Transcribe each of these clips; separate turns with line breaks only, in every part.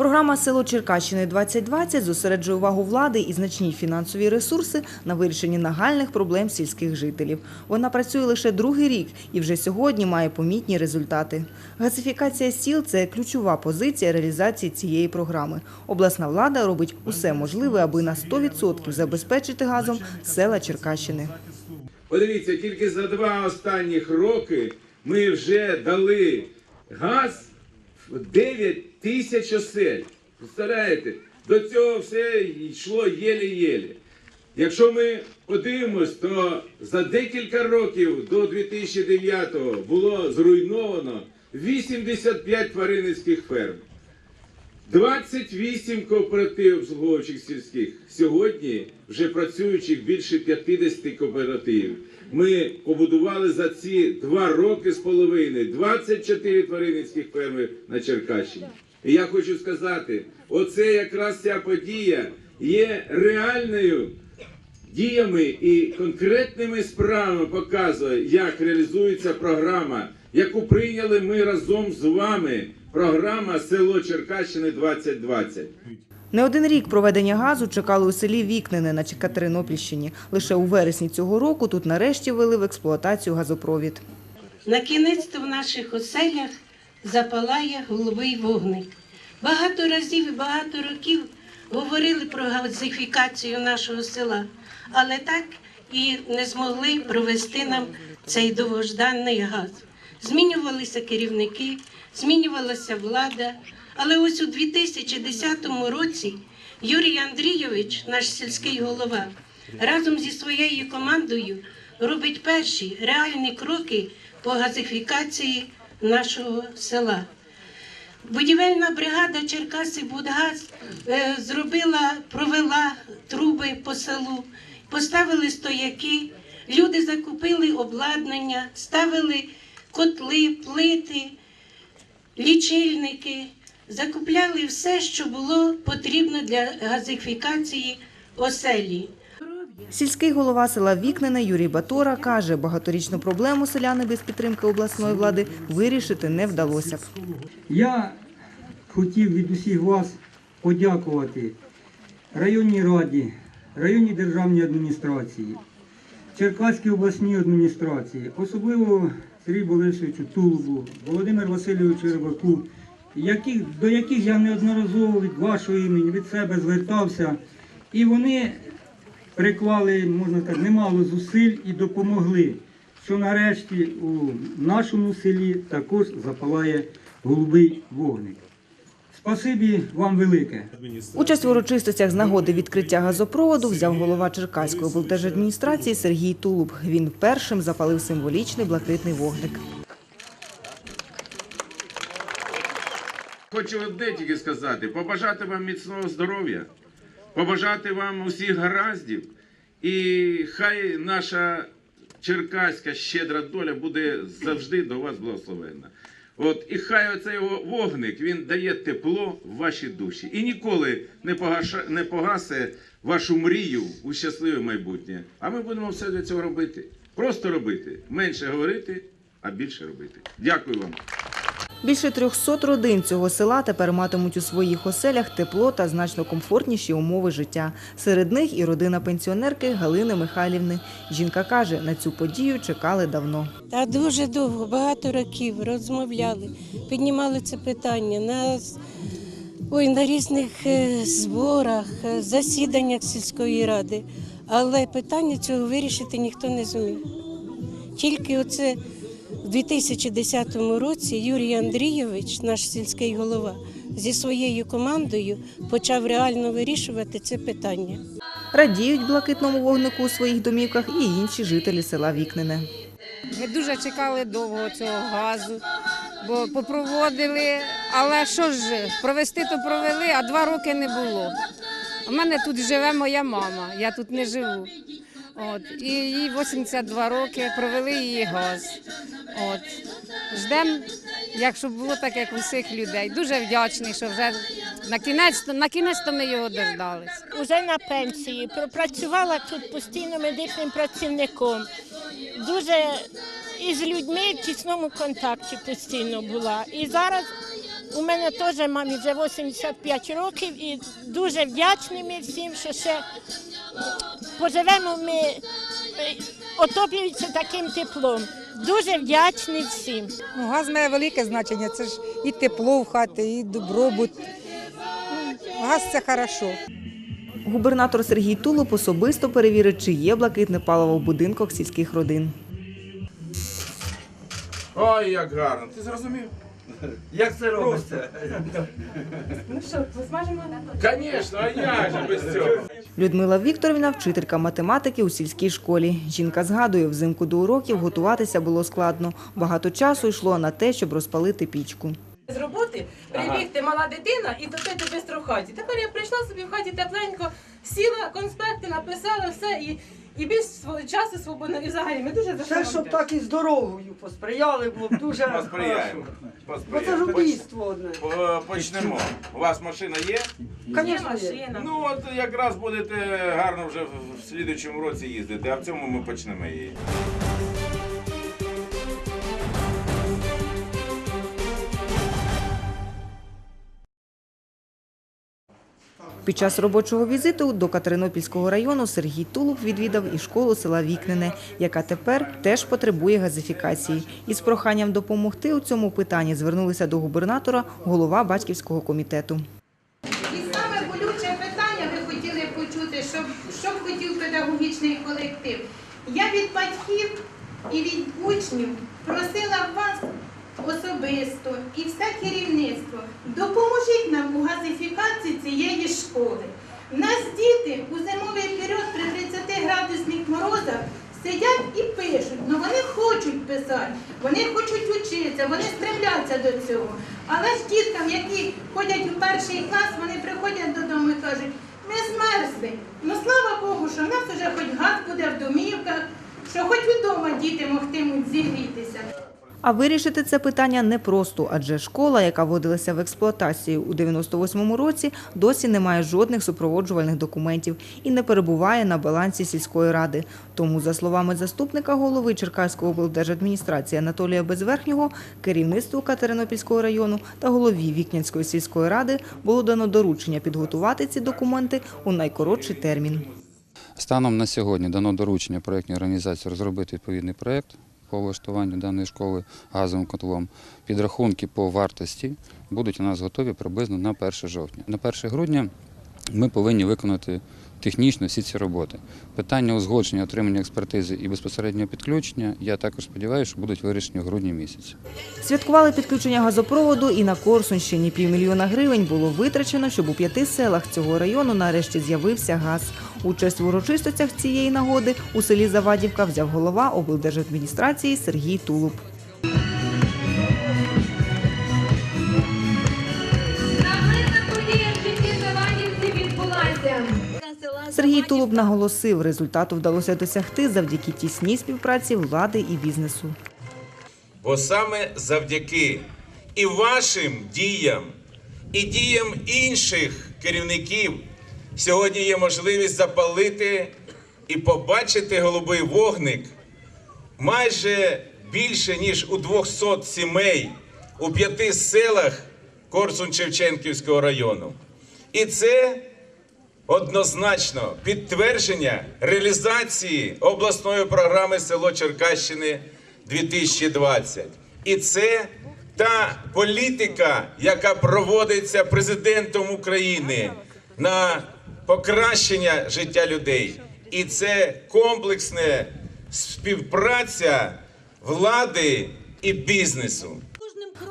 Програма Село Черкащини 2020 зосереджує увагу влади і значні фінансові ресурси на вирішенні нагальних проблем сільських жителів. Вона працює лише другий рік і вже сьогодні має помітні результати. Газифікація сіл це ключова позиція реалізації цієї програми. Обласна влада робить усе можливе, аби на 100% забезпечити газом села Черкащини.
Подивіться, тільки за два останніх роки ми вже дали газ 9 тисяч осель. Представляєте? До цього все йшло єлі-єлі. Якщо ми подивимось, то за декілька років до 2009-го було зруйновано 85 тваринницьких ферм. 28 кооперативів обслуговуючих сільських. Сьогодні вже працюючих більше 50 кооперативів. Ми побудували за ці два роки з половиною 24 тваринницьких ферми на Черкащині. І я хочу сказати, оце якраз ця подія є реальною діями і конкретними справами показує, як реалізується програма, яку прийняли ми разом з вами. Програма Село Черкащини 2020.
Не один рік проведення газу чекали у селі Вікнене на Катеринопільщині. Лише у вересні цього року тут нарешті ввели в експлуатацію газопровід.
На кінець в наших оселях запалає голубий вогник. Багато разів і багато років говорили про газифікацію нашого села, але так і не змогли провести нам цей довгожданий газ. Змінювалися керівники, змінювалася влада. Але ось у 2010 році Юрій Андрійович, наш сільський голова, разом зі своєю командою робить перші реальні кроки по газифікації нашого села. Будівельна бригада Черкаси Будгаз е, зробила, провела труби по селу, поставили стояки, люди закупили обладнання, ставили котли, плити, лічильники, закупляли все, що було потрібно для газифікації оселі.
Сільський голова села Вікнене Юрій Батора каже, багаторічну проблему селяни без підтримки обласної влади вирішити не вдалося б.
Я хотів від усіх вас подякувати районній раді, районній державній адміністрації, Черкаській обласній адміністрації, особливо Сергію Борисовичу Тулубу, Володимиру Васильовичу Рибаку, яких, до яких я неодноразово від вашого імені, від себе звертався. І вони приклали, можна сказати, немало зусиль і допомогли, що нарешті у нашому селі також запалає голубий вогник. Спасибі вам велике.
Участь в урочистостях з нагоди відкриття газопроводу взяв голова Черкаської облдержадміністрації Сергій Тулуб. Він першим запалив символічний блакитний вогник.
Хочу одне тільки сказати: побажати вам міцного здоров'я, побажати вам усіх гараздів, і хай наша черкаська щедра доля буде завжди до вас благословенна. От і хай оцей вогник він дає тепло в ваші душі і ніколи не погаша, не погасе вашу мрію у щасливе майбутнє. А ми будемо все для цього робити. Просто робити, менше говорити, а більше робити. Дякую вам.
Більше 300 родин цього села тепер матимуть у своїх оселях тепло та значно комфортніші умови життя. Серед них і родина пенсіонерки Галини Михайлівни. Жінка каже, на цю подію чекали давно.
Та дуже довго, багато років розмовляли, піднімали це питання на, ой, на різних е, зборах, е, засіданнях сільської ради. Але питання цього вирішити ніхто не зумів. Тільки оце 2010 році Юрій Андрійович, наш сільський голова, зі своєю командою почав реально вирішувати це питання.
Радіють блакитному вогнику у своїх домівках і інші жителі села Вікнене.
Ми дуже чекали довго цього газу, бо попроводили, але що ж, провести то провели, а два роки не було. У мене тут живе моя мама, я тут не живу. От, і їй 82 роки, провели її газ. От. Ждемо, якщо було так, як у всіх людей. Дуже вдячний, що вже на кінець, на кінець ми його дождались.
Уже на пенсії, пропрацювала тут постійно медичним працівником. Дуже із людьми в тісному контакті постійно була. І зараз У мене теж мамі вже 85 років і дуже вдячні ми всім, що ще поживемо ми, е, отоплюється таким теплом. Дуже вдячні всім.
Ну, газ має велике значення. Це ж і тепло в хаті, і добробут. Ну, Газ це хорошо.
Губернатор Сергій Тулуб особисто перевірить, чи є блакитне паливо в будинках сільських родин.
Ой, як гарно. Ти зрозумів?
Як це робиться?
Звісно, а як же без цього?
Людмила Вікторівна – вчителька математики у сільській школі. Жінка згадує, взимку до уроків готуватися було складно. Багато часу йшло на те, щоб розпалити пічку.
З роботи прибігти мала дитина і топити швидко в хаті. Тепер я прийшла собі в хаті тепленько, сіла, конспекти написала все і, і більш часу свободно. І взагалі ми дуже за
Це щоб так і здоровою посприяли, було б дуже
Посприяємо.
хорошо. Бо це ж убійство одне.
По- Почнемо. У вас машина є?
Є
Звісно, є.
машина.
Ну от якраз будете гарно вже в слідуючому році їздити, а в цьому ми почнемо її.
Під час робочого візиту до Катеринопільського району Сергій Тулуб відвідав і школу села Вікнене, яка тепер теж потребує газифікації. Із проханням допомогти у цьому питанні звернулися до губернатора голова батьківського комітету.
І саме болюче питання ви хотіли почути, що б хотів педагогічний колектив. Я від батьків і від учнів просила вас особисто і все керівництво, допоможіть нам у газифікації цієї школи. У нас діти у зимовий період при 30 градусних морозах сидять і пишуть, але вони хочуть писати, вони хочуть вчитися, вони стремляться до цього. Але ж діткам, які ходять у перший клас, вони приходять додому і кажуть, ми змерзли. Ну слава Богу, що в нас вже хоч газ буде в домівках, що хоч вдома діти могтимуть зігрітися.
А вирішити це питання непросто, адже школа, яка вводилася в експлуатацію у 98-му році, досі не має жодних супроводжувальних документів і не перебуває на балансі сільської ради. Тому, за словами заступника голови Черкаської облдержадміністрації Анатолія Безверхнього, керівництву Катеринопільського району та голові Вікнянської сільської ради було дано доручення підготувати ці документи у найкоротший термін.
Станом на сьогодні дано доручення проєктній організації розробити відповідний проєкт по влаштуванню даної школи газовим котлом. Підрахунки по вартості будуть у нас готові приблизно на 1 жовтня. На 1 грудня ми повинні виконати технічно всі ці роботи. Питання узгодження, отримання експертизи і безпосереднього підключення, я також сподіваюся, що будуть вирішені в грудні місяці.
Святкували підключення газопроводу і на Корсунщині. Півмільйона гривень було витрачено, щоб у п'яти селах цього району нарешті з'явився газ. Участь в урочистостях цієї нагоди у селі Завадівка взяв голова облдержадміністрації Сергій Тулуб. Сергій Тулуб наголосив, результату вдалося досягти завдяки тісній співпраці влади і бізнесу.
Бо саме завдяки і вашим діям, і діям інших керівників сьогодні є можливість запалити і побачити голубий вогник майже більше ніж у 200 сімей у п'яти селах Корсун-Шевченківського району. І це однозначно підтвердження реалізації обласної програми село Черкащини 2020. І це та політика, яка проводиться президентом України на покращення життя людей. І це комплексна співпраця влади і бізнесу.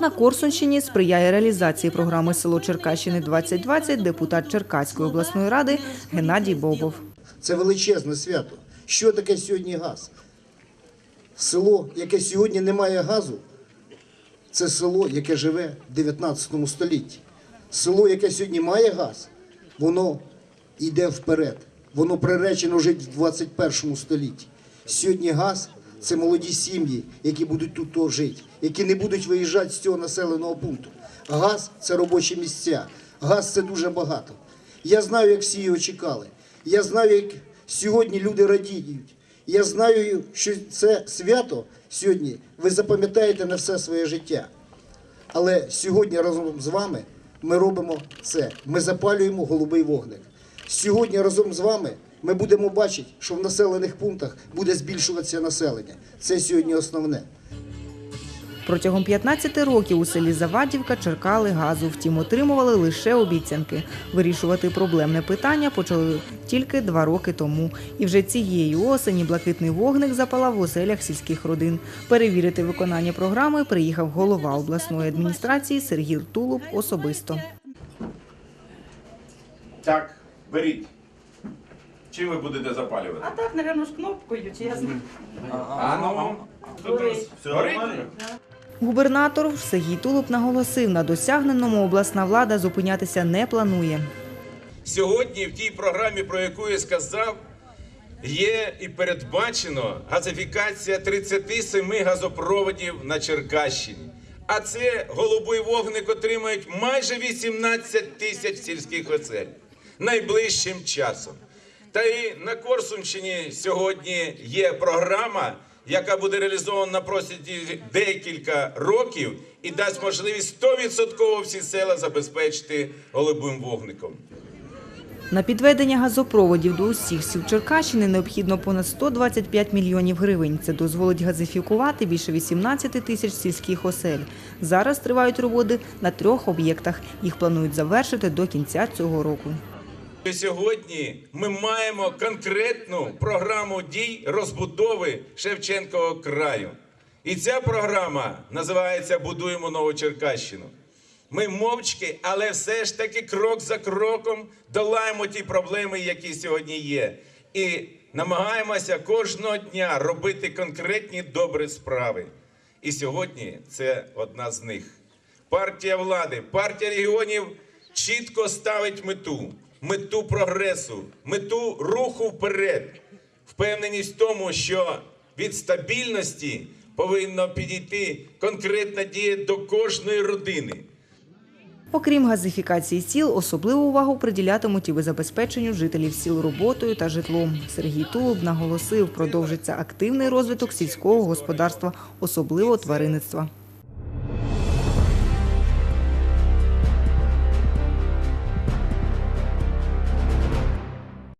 На Корсунщині сприяє реалізації програми «Село Черкащини 2020» депутат Черкаської обласної ради Геннадій Бобов.
Це величезне свято. Що таке сьогодні газ? Село, яке сьогодні не має газу, це село, яке живе в 19 столітті. Село, яке сьогодні має газ, воно йде вперед. Воно приречено жити в 21 столітті. Сьогодні газ це молоді сім'ї, які будуть тут жити, які не будуть виїжджати з цього населеного пункту. Газ це робочі місця. Газ це дуже багато. Я знаю, як всі його чекали. Я знаю, як сьогодні люди радіють. Я знаю, що це свято сьогодні ви запам'ятаєте на все своє життя. Але сьогодні разом з вами ми робимо це. Ми запалюємо голубий вогник. Сьогодні разом з вами ми будемо бачити, що в населених пунктах буде збільшуватися населення. Це сьогодні основне.
Протягом 15 років у селі Завадівка черкали газу, втім отримували лише обіцянки. Вирішувати проблемне питання почали тільки два роки тому. І вже цієї осені блакитний вогник запалав в оселях сільських родин. Перевірити виконання програми приїхав голова обласної адміністрації Сергій Тулуб особисто.
Так, беріть. Чим ви будете запалювати?
А так, напевно, ж кнопкою, чесно.
А ну, тут
Горить.
горить?
Губернатор Сергій Тулуб наголосив, на досягненому обласна влада зупинятися не планує.
Сьогодні в тій програмі, про яку я сказав, є і передбачено газифікація 37 газопроводів на Черкащині. А це голубий вогник отримають майже 18 тисяч сільських осель найближчим часом. Та і на Корсунщині сьогодні є програма, яка буде реалізована на протязі декілька років і дасть можливість 100% всі села забезпечити голубим вогником.
На підведення газопроводів до усіх сіл Черкащини необхідно понад 125 мільйонів гривень. Це дозволить газифікувати більше 18 тисяч сільських осель. Зараз тривають роботи на трьох об'єктах. Їх планують завершити до кінця цього року.
Сьогодні ми маємо конкретну програму дій розбудови Шевченкового краю. І ця програма називається Будуємо нову Черкащину. Ми мовчки, але все ж таки крок за кроком долаємо ті проблеми, які сьогодні є. І намагаємося кожного дня робити конкретні добрі справи. І сьогодні це одна з них. Партія влади, партія регіонів чітко ставить мету, мету прогресу, мету руху вперед. Впевненість в тому, що від стабільності повинно підійти конкретна дія до кожної родини.
Окрім газифікації сіл, особливу увагу приділятимуть і забезпеченню жителів сіл роботою та житлом. Сергій Тулуб наголосив, продовжиться активний розвиток сільського господарства, особливо тваринництва.